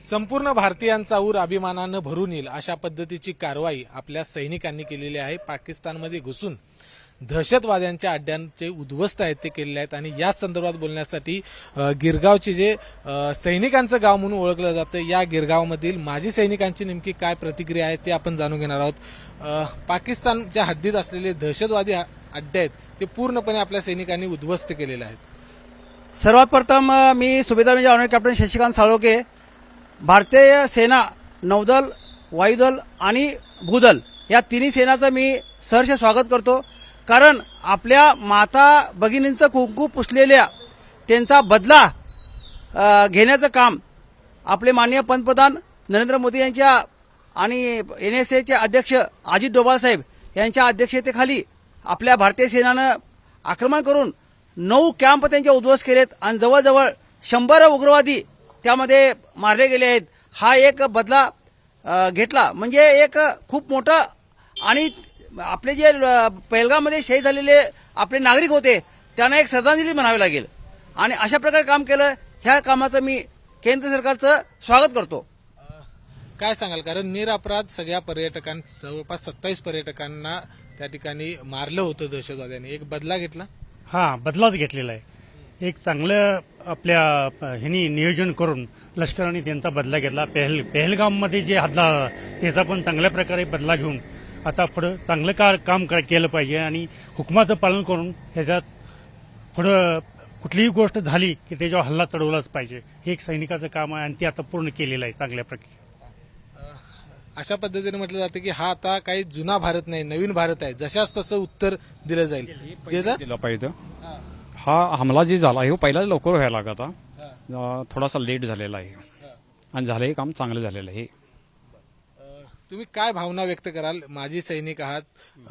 संपूर्ण भारतीयांचा ऊर अभिमानानं भरून येईल अशा पद्धतीची कारवाई आपल्या सैनिकांनी केलेली आहे. पाकिस्तानमध्ये घुसून दहशतवाद्यांच्या अड्ड्यांचे उद्ध्वस्त आहेत ते केलेले आहेत. आणि याच संदर्भात बोलण्यासाठी गिरगावचे जे सैनिकांचं गाव म्हणून ओळखलं जातं या गिरगावमधील माजी सैनिकांची नेमकी काय प्रतिक्रिया आहे ते आपण जाणून घेणार आहोत. पाकिस्तानच्या हद्दीत असलेले दहशतवादी अड्डे आहेत ते पूर्णपणे आपल्या सैनिकांनी उद्ध्वस्त केलेले आहेत. सर्वात प्रथम मी सुभेदार म्हणजे ऑनर कॅप्टन शशिकांत साळोके भारतीय सेना नौदल वायुदल आणि भूदल या तिन्ही सेनाचं मी सहर्ष स्वागत करतो. कारण आपल्या माता भगिनींचं कुंकू पुसलेल्या त्यांचा बदला घेण्याचं काम आपले माननीय पंतप्रधान नरेंद्र मोदी यांच्या आणि एन एस एचे अध्यक्ष अजित डोबालसाहेब यांच्या अध्यक्षतेखाली आपल्या भारतीय सेनानं आक्रमण करून नऊ कॅम्प त्यांचे उद्ध्वस्त केलेत आणि जवळजवळ शंभर उग्रवादी त्यामध्ये मारले गेले आहेत. हा एक बदला घेतला. म्हणजे एक खूप मोठं आणि आपले जे अ, पेहलगाममध्ये शहीद झालेले आपले नागरिक होते त्यांना एक श्रद्धांजली म्हणावी लागेल. आणि अशा प्रकारे काम केलं ह्या कामाचं मी केंद्र सरकारचं स्वागत करतो. काय सांगाल? कारण निरपराध सगळ्या पर्यटकां जवळपास सत्तावीस पर्यटकांना त्या ठिकाणी मारलं होतं दहशतवाद्यांनी. एक बदला घेतला? हा बदलाच घेतलेला आहे. एक चांगलं आपल्या अ, ह्यांनी नियोजन करून लष्कराने त्यांचा बदला घेतला. पेहल पेहलगाममध्ये जे हल्ला त्याचा पण चांगल्या प्रकारे बदला घेऊन आता पुढं चांगलं का काम कर- केलं पाहिजे आणि हुकमाचं पालन करून ह्याच्यात पुढं कुठलीही गोष्ट झाली की त्याच्यावर हल्ला चढवलाच पाहिजे. हे एक सैनिकाचं काम आहे आणि ते आता पूर्ण केलेलं आहे चांगल्या प्रकारे. अशा पद्धतीने म्हटलं जातं की हा आता काही जुना भारत नाही नवीन भारत आहे. जशाच तसं उत्तर दिलं जाईल. दिला पाहिजे. हा हमला जे झाला आहे हो पहिला लवकर व्हायला लागत होता. थोडासा लेट झालेला आहे. आणि झालंही काम चांगलं झालेलं आहे. तुम्ही काय भावना व्यक्त कराल? माजी सैनिक आहात.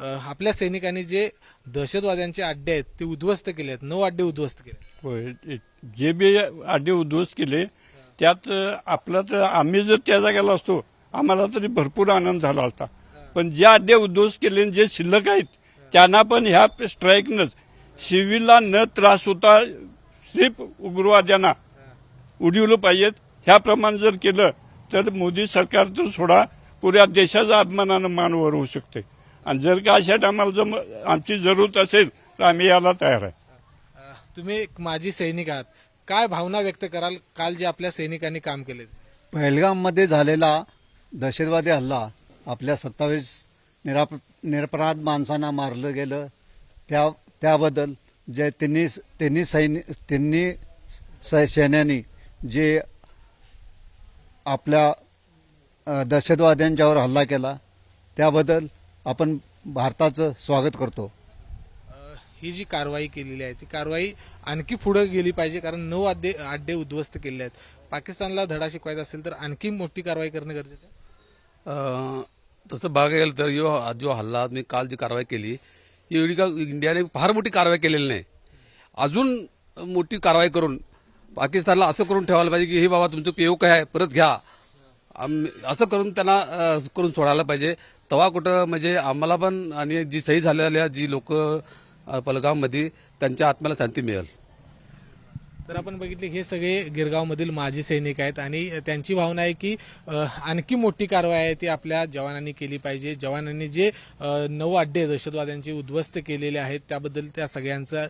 आपल्या सैनिकांनी जे दहशतवाद्यांचे अड्डे आहेत ते उद्ध्वस्त केले आहेत. नऊ अड्डे उद्ध्वस्त केले जे बी आधी उद्ध्वस्त केले त्यात आपला तर आम्ही जर त्या जागेला असतो आम्हाला तरी भरपूर आनंद झाला असता पण जे अड्डे उद्ध्वस्त केले आणि जे शिल्लक आहेत त्यांना पण ह्या स्ट्राईकनंच सिव्हिलला न त्रास होता सिर्फ उग्रवाद्यांना उडवलं पाहिजेत. ह्याप्रमाणे जर केलं तर मोदी सरकार तर सोडा पुऱ्या देशाचा अभिमानानं मानवर होऊ शकते. आणि जर का अशा टायमाला जर आमची जरूरत असेल तर आम्ही याला तयार आहे. तुम्ही एक माजी सैनिक आहात. काय भावना व्यक्त कराल? काल जे आपल्या सैनिकांनी काम केले पहलगाममध्ये झालेला दहशतवादी हल्ला आपल्या सत्तावीस निराप निरपराध माणसांना मारलं गेलं. त्या त्याबद्दल जे त्यांनी त्यांनी सैनि त्यांनी स- सैन्यांनी जे आपल्या दहशतवाद्यांच्यावर हल्ला केला त्याबद्दल आपण भारताचं स्वागत करतो. ही जी कारवाई केलेली आहे ती कारवाई आणखी पुढे गेली पाहिजे कारण नऊ अड्डे अड्डे उद्ध्वस्त केले आहेत. पाकिस्तानला धडा शिकवायचा असेल तर आणखी मोठी कारवाई करणं गरजेचं आहे? अं, तसं बघायला गेलं तर यो जो हल्ला मी काल जी कारवाई केली एवढी का इंडियाने फार मोठी कारवाई केलेली नाही. अजून मोठी कारवाई करून पाकिस्तानला असं करून ठेवायला पाहिजे की हे बाबा तुमचं पेव काय आहे परत घ्या. असं करून त्यांना करून सोडायला पाहिजे. तेव्हा कुठं म्हणजे आम्हाला पण आणि जी सही झालेल्या जी लोक पलगावमध्ये त्यांच्या आत्म्याला शांती मिळेल. तर आपण बघितले हे सगळे गिरगावमधील माजी सैनिक आहेत आणि त्यांची भावना आहे की आणखी मोठी कारवाई आहे ती आपल्या जवानांनी केली पाहिजे. जवानांनी जे नऊ अड्डे दहशतवाद्यांचे उद्ध्वस्त केलेले आहेत त्याबद्दल त्या सगळ्यांचं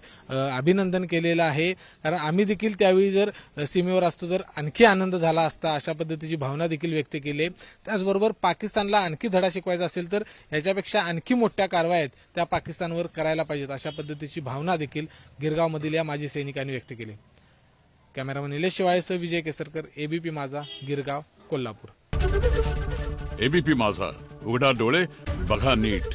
अभिनंदन केलेलं आहे. कारण आम्ही देखील त्यावेळी जर सीमेवर असतो तर आणखी आनंद झाला असता अशा पद्धतीची भावना देखील व्यक्त केली आहे. त्याचबरोबर पाकिस्तानला आणखी धडा शिकवायचा असेल तर याच्यापेक्षा आणखी मोठ्या कारवाया आहेत त्या पाकिस्तानवर करायला पाहिजेत अशा पद्धतीची भावना देखील गिरगावमधील या माजी सैनिकांनी व्यक्त केली. कॅमेरामन निलेश शिवायसह विजय केसरकर एबीपी माझा गिरगाव कोल्हापूर. एबीपी माझा उघडा डोळे बघा नीट.